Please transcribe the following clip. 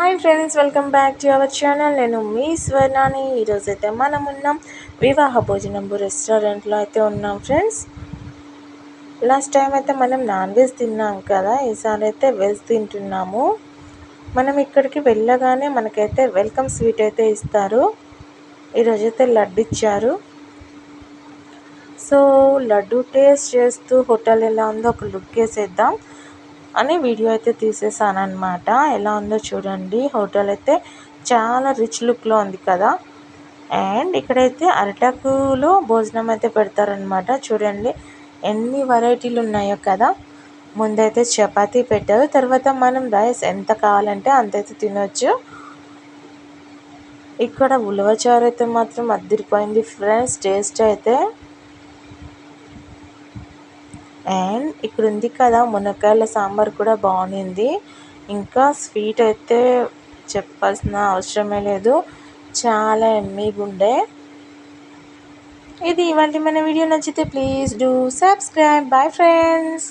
Hi friends welcome back to our channel. నేను మీ స్వర్ణాని. ఈరోజైతే మనం ఉన్నాం వివాహ భోజనంబు రెస్టారెంట్లో అయితే ఉన్నాం ఫ్రెండ్స్. లాస్ట్ టైం అయితే మనం నాన్ వెజ్ తిన్నాం కదా ఈసారి అయితే వెజ్ తింటున్నాము. మనం ఇక్కడికి వెళ్ళగానే మనకైతే వెల్కమ్ స్వీట్ అయితే ఇస్తారు. ఈరోజైతే లడ్డు ఇచ్చారు. సో లడ్డు టేస్ట్ చేస్తూ హోటల్ ఎలా ఉందో ఒక లుక్ వేసేద్దాం. అని వీడియో అయితే తీసేసాను అనమాట ఎలా ఉందో చూడండి. హోటల్ అయితే చాలా రిచ్ లుక్లో ఉంది కదా. అండ్ ఇక్కడైతే అరటాకులో భోజనం అయితే పెడతారనమాట చూడండి. ఎన్ని వెరైటీలు ఉన్నాయో కదా. ముందైతే చపాతీ పెట్టారు. తర్వాత మనం రైస్ ఎంత కావాలంటే అంతైతే తినొచ్చు. ఇక్కడ ఉలవచారు అయితే మాత్రం అద్దరిపోయింది ఫ్రెండ్స్. టేస్ట్ అయితే అండ్ ఇక్కడ ఉంది కదా మునక్కాయల సాంబార్ కూడా బాగుంది. ఇంకా స్వీట్ అయితే చెప్పాల్సిన అవసరమే లేదు. చాలా ఎమ్మీగా ఉండే. ఇది ఇవాళ మన వీడియో నచ్చితే please do subscribe. Bye friends